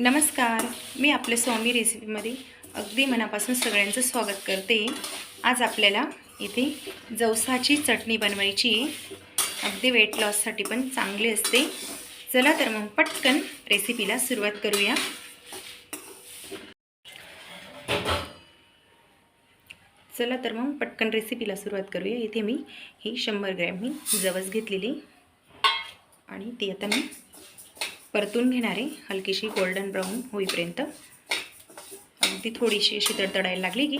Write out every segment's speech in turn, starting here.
नमस्कार मी आपल्या स्वामी रेसिपीमध्ये अगदी मनापासून सगळ्यांचं स्वागत करते. आज आपल्याला इथे जवसाची चटणी बनवायची आहे. अगदी वेट लॉससाठी पण चांगली असते. चला तर मग पटकन रेसिपीला सुरुवात करूया. चला तर मग पटकन रेसिपीला सुरुवात करूया. इथे मी ही शंभर ग्रॅम मी जवस घेतलेली आणि ती आता मी परतून घेणार आहे हलकीशी गोल्डन ब्राऊन होईपर्यंत. अगदी थोडीशी अशी तडतडायला लागली की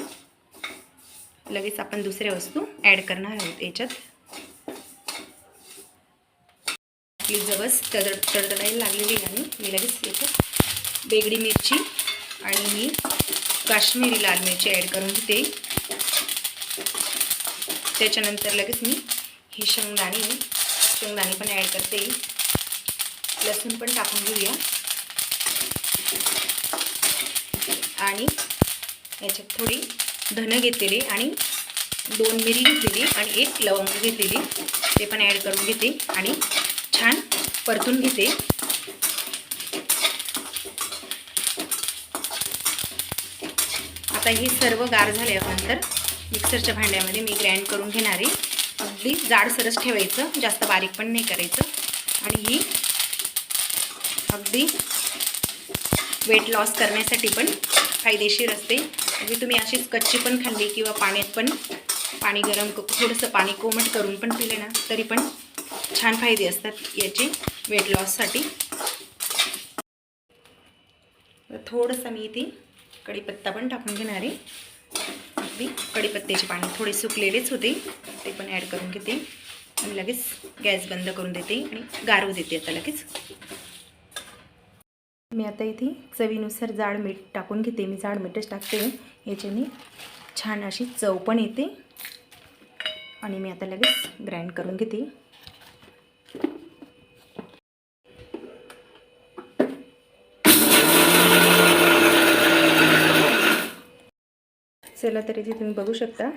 लगेच आपण दुसऱ्या वस्तू ॲड करणार आहोत याच्यात. आपली जवस तड तडतडायला लागलेली आणि मी लगेच याच्यात बेगडी मिरची आणि मी काश्मीरी लाल मिरची ॲड करून घेते. त्याच्यानंतर लगेच मी ही शेंगदाणे शेंगदाणे पण ॲड करते. लसूण पण टाकून घेऊया. आणि याच्यात थोडी धनं घेतलेली आणि दोन मिरी घेतलेली आणि एक लवंग घेतलेली. ते पण ॲड करून घेते आणि छान परतून घेते. आता हे सर्व गार झाल्यानंतर मिक्सरच्या भांड्यामध्ये मी ग्राइंड करून घेणार. आहे अगदी जाडसरच ठेवायचं जास्त बारीक पण नाही करायचं. आणि ही अगदी वेट लॉस करण्यासाठी पण फायदेशीर असते. म्हणजे तुम्ही अशीच कच्ची पण खाल्ली किंवा पाण्यात पण पाणी गरम थोडंसं पाणी कोमट करून पण पिले ना तरी पण छान फायदे असतात याचे वेट लॉससाठी थोडंसं मी इथे कढीपत्ता पण टाकून घेणार आहे. अगदी कढीपत्त्याचे पाणी थोडे सुकलेलेच होते ते पण ॲड करून घेते. आणि लगेच गॅस बंद करून देते आणि गारू देते आता लगेच. मी आता इथे चवीनुसार जाड मीठ टाकून घेते. मी जाड मीठच टाकते. याच्याने छान अशी चव पण येते. आणि मी आता लगेच ग्राइंड करून घेते. चला तर इथे तुम्ही बघू शकता.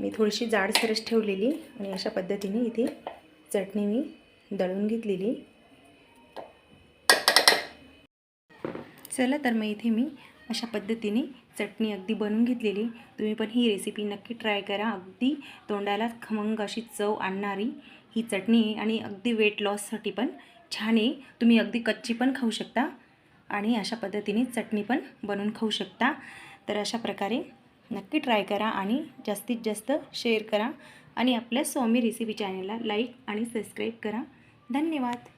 मी थोडीशी जाड सरस ठेवलेली आणि अशा पद्धतीने इथे चटणी मी दळून घेतलेली. चला तर मग इथे मी अशा पद्धतीने चटणी अगदी बनवून घेतलेली तुम्ही पण ही रेसिपी नक्की ट्राय करा. अगदी तोंडाला खमंग अशी चव आणणारी ही चटणी आणि अगदी वेट लॉससाठी पण छान आहे. तुम्ही अगदी कच्ची पण खाऊ शकता आणि अशा पद्धतीने चटणी पण बनवून खाऊ शकता. तर अशा प्रकारे नक्की ट्राय करा आणि जास्तीत जास्त शेअर करा आणि आपल्या स्वामी रेसिपी चॅनलला लाईक आणि सबस्क्राईब करा. धन्यवाद.